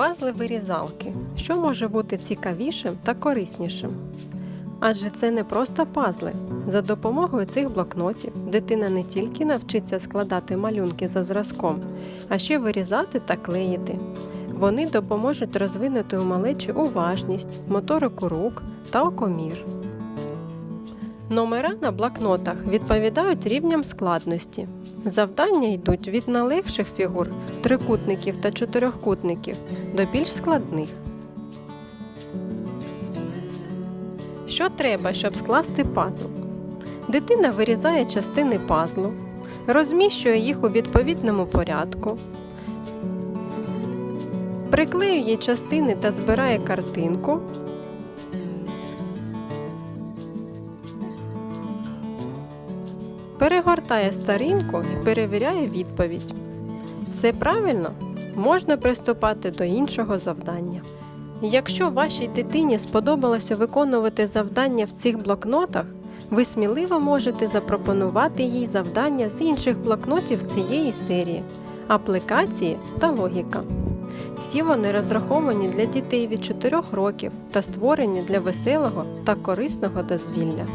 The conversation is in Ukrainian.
Пазли вирізалки. Що може бути цікавішим та кориснішим? Адже це не просто пазли. За допомогою цих блокнотів дитина не тільки навчиться складати малюнки за зразком, а ще вирізати та клеїти. Вони допоможуть розвинути у малечі уважність, моторику рук та окомір. Номера на блокнотах відповідають рівням складності. Завдання йдуть від найлегших фігур трикутників та чотирьохкутників до більш складних. Що треба, щоб скласти пазл? Дитина вирізає частини пазлу, розміщує їх у відповідному порядку, приклеює частини та збирає картинку. Перегортає сторінку і перевіряє відповідь. Все правильно? Можна приступати до іншого завдання. Якщо вашій дитині сподобалося виконувати завдання в цих блокнотах, ви сміливо можете запропонувати їй завдання з інших блокнотів цієї серії, аплікації та логіка. Всі вони розраховані для дітей від 4 років та створені для веселого та корисного дозвілля.